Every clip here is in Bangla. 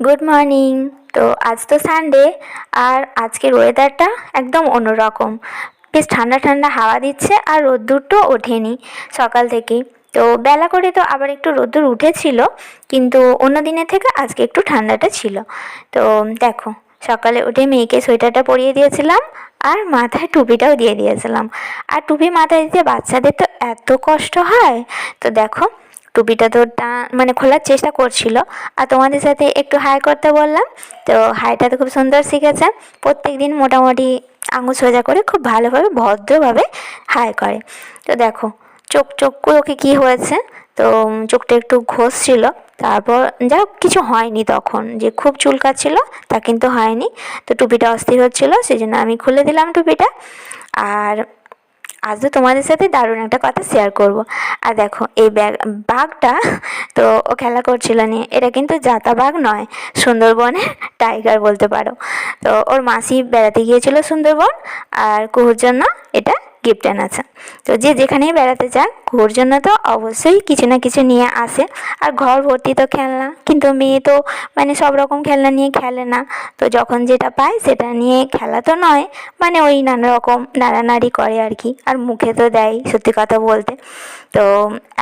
গুড মর্নিং তো আজ তো সানডে আর আজকের ওয়েদারটা একদম অন্যরকম। বেশ ঠান্ডা ঠান্ডা হাওয়া দিচ্ছে আর রোদ্দুরটাও ওঠেনি সকাল থেকেই। তো বেলা করে তো আবার একটু রোদ্দুর উঠেছিল, কিন্তু অন্য দিনের থেকে আজকে একটু ঠান্ডাটা ছিল। তো দেখো, সকালে উঠে মেয়েকে সোয়েটারটা পরিয়ে দিয়েছিলাম আর মাথায় টুপিটাও দিয়ে দিয়েছিলাম। আর টুপি মাথায় দিতে বাচ্চাদের তো এত কষ্ট হয়। তো দেখো টুপিটা তো টা- মানে খোলার চেষ্টা করছিল। আর তোমাদের সাথে একটু হাই করতে বললাম। তো হাইটা তো খুব সুন্দর শিখেছে। প্রত্যেক দিন মোটামুটি আঙুল সোজা করে খুব ভালোভাবে, ভদ্রভাবে হাই করে। তো দেখো, চোখ, চোখগুলোকে কী হয়েছে? তো চোখটা একটু ঘষছিল। তারপর যা কিছু হয়নি তখন। যে খুব চুলকাচ্ছিল, তা কিন্তু হয়নি। তো টুপিটা অস্থির হচ্ছিল সেই জন্য আমি খুলে দিলাম টুপিটা। আর আজ তো তোমাদের সাথে দারুণ একটা কথা শেয়ার করব। আর দেখো, এই ব্যাগ, বাঘটা তো ও খেলা করছিল নিয়ে এটা কিন্তু জাতা বাঘ নয়, সুন্দরবনের টাইগার বলতে পারো। তো ওর মাসি বেড়াতে গিয়েছিল সুন্দরবন, আর কুহুর জন্য এটা গিফট এনেছে তো যে যেখানেই বেড়াতে যাক, ঘোর জন্য তো অবশ্যই কিছু না কিছু নিয়ে আসে। আর ঘর ভর্তি তো খেলনা, কিন্তু মেয়ে তো মানে সব রকম খেলনা নিয়ে খেলে না। তো যখন যেটা পায় সেটা নিয়ে খেলা তো নয় মানে ওই নানা রকম নাড়ানাড়ি করে আর কি। আর মুখে তো দেয় সত্যি কথা বলতে। তো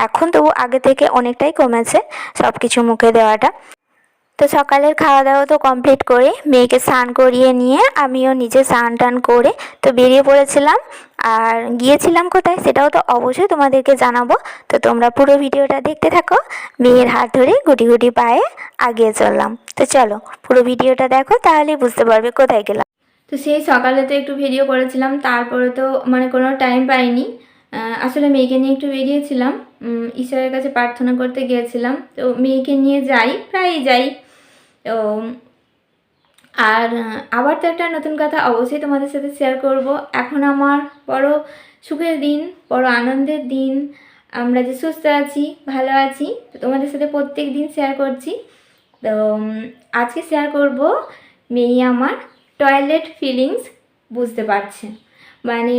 এখন তবু আগে থেকে অনেকটাই কমেছে সব কিছু মুখে দেওয়াটা। তো সকালের খাওয়া দাওয়া তো কমপ্লিট করে মেয়েকে স্নান করিয়ে নিয়ে আমিও নিজে স্নান টান করে তো বেরিয়ে পড়েছিলাম। আর গিয়েছিলাম কোথায় সেটাও তো অবশ্যই তোমাদেরকে জানাব। তো তোমরা পুরো ভিডিওটা দেখতে থাকো। মেয়ের হাত ধরে গুটি গুটি পায়ে আগিয়ে চললাম। তো চলো পুরো ভিডিওটা দেখো তাহলেই বুঝতে পারবে কোথায় গেলাম। তো সেই সকালে তো একটু ভিডিও করেছিলাম, তারপরে তো মানে কোনো টাইম পাইনি। আসলে মেয়েকে নিয়ে একটু বেরিয়েছিলাম। ঈশ্বরের কাছে প্রার্থনা করতে গিয়েছিলাম। তো মেয়েকে নিয়ে যাই, প্রায়ই যাই। তো, আর আবার তো একটা নতুন কথা অবশ্যই তোমাদের সাথে শেয়ার করব। এখন আমার বড় সুখের দিন, বড় আনন্দের দিন। আমরা যে সুস্থ আছি, ভালো আছি, তো তোমাদের সাথে প্রত্যেক দিন শেয়ার করছি। তো আজকে শেয়ার করব, মেয়ে আমার টয়লেট ফিলিংস বুঝতে পারছে। মানে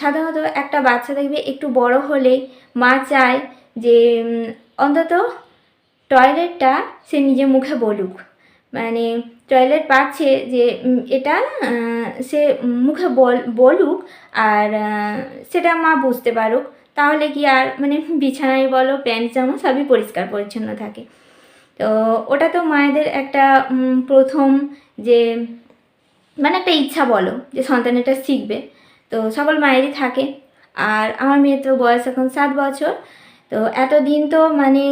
সাধারণত একটা বাচ্চা দেখবে একটু বড় হলেই মা চায় যে অন্তত টয়লেটটা সে নিজে মুখে বলুক। মানে টয়লেট পাচ্ছে যে এটা সে মুখে বল, বলুক আর সেটা মা বুঝতে পারুক। তাহলে কি আর মানে বিছানায় বলো, প্যান্ট জামা সবই পরিষ্কার পরিচ্ছন্ন থাকে। তো ওটা তো মায়েদের একটা প্রথম যে মানে একটা ইচ্ছা বলো যে সন্তান এটা শিখবে। তো সকল মায়েরই থাকে। আর আমার মেয়ের তো বয়স এখন সাত বছর। তো এতদিন তো মানে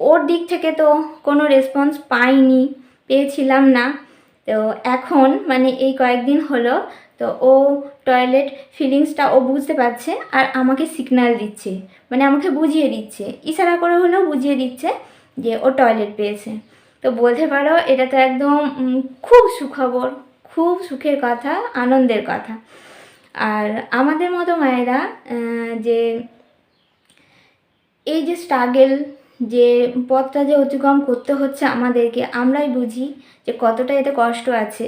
ওর দিক থেকে তো কোনো রেসপন্স পাইনি, পেয়েছিলাম না। তো এখন মানে এই কয়েকদিন হলো, তো ও টয়লেট ফিলিংসটা ও বুঝতে পারছে আর আমাকে সিগন্যাল দিচ্ছে। মানে আমাকে বুঝিয়ে দিচ্ছে। ইশারা করে হলেও বুঝিয়ে দিচ্ছে যে ও টয়লেট পেয়েছে। তো বলতে পারো, এটা তো একদম খুব সুখবর, খুব সুখের কথা, আনন্দের কথা। আর আমাদের মতো মায়েরা যে, এই যে স্ট্রাগেল যে পথটা যে অতিক্রম করতে হচ্ছে আমাদেরকে, আমরাই বুঝি যে কতটা এতে কষ্ট আছে।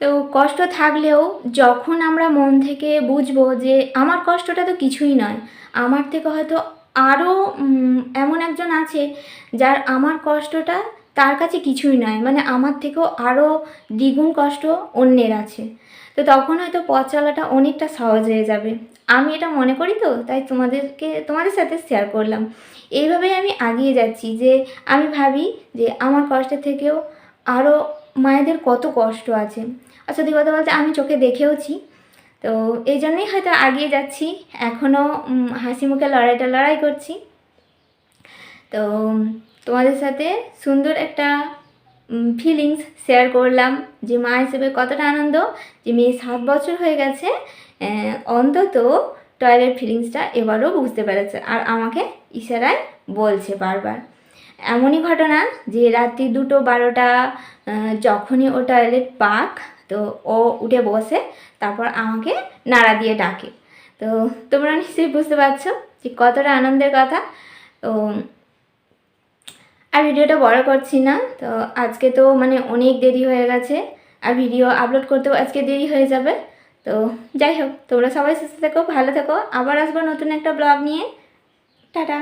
তো কষ্ট থাকলেও যখন আমরা মন থেকে বুঝব যে আমার কষ্টটা তো কিছুই নয়, আমার থেকে হয়তো আরও এমন একজন আছে যার আমার কষ্টটা তার কাছে কিছুই নয় মানে আমার থেকেও আরও দ্বিগুণ কষ্ট অন্যের আছে। তো তখন হয়তো পথ চলাটা অনেকটা সহজ হয়ে যাবে। আমি এটা মনে করি তো, তাই তোমাদেরকে, তোমাদের সাথে শেয়ার করলাম। এইভাবেই আমি আগিয়ে যাচ্ছি যে, আমি ভাবি যে আমার কষ্টের থেকেও আরও মায়েদের কত কষ্ট আছে। আর সত্যি কথা বলতে আমি চোখে দেখেওছি। তো এই জন্যই হয়তো আগিয়ে যাচ্ছি। এখনও হাসি মুখে লড়াইটা লড়াই করছি। তো তোমাদের সাথে সুন্দর একটা ফিলিংস শেয়ার করলাম যে মা হিসেবে কতটা আনন্দ যে মেয়ে সাত বছর হয়ে গেছে অন্তত টয়লেট ফিলিংসটা এবারও বুঝতে পেরেছে আর আমাকে ইশারায় বলছে বারবার। এমনই ঘটনা যে রাত্রি দুটো বারোটা যখনই ও টয়লেট পাক, তো ও উঠে বসে, তারপর আমাকে নাড়া দিয়ে ডাকে। তো তোমরা নিশ্চয়ই বুঝতে পারছ যে কতটা আনন্দের কথা। তো আর ভিডিওটা বড় করছি না, তো আজকে তো মানে অনেক দেরি হয়ে গেছে, আর ভিডিও আপলোড করতেও আজকে দেরি হয়ে যাবে, তো যাই হোক, তোমরা সবাই সুস্থ থেকো, ভালো থেকো, আবার আসব নতুন একটা ব্লগ নিয়ে, টাটা।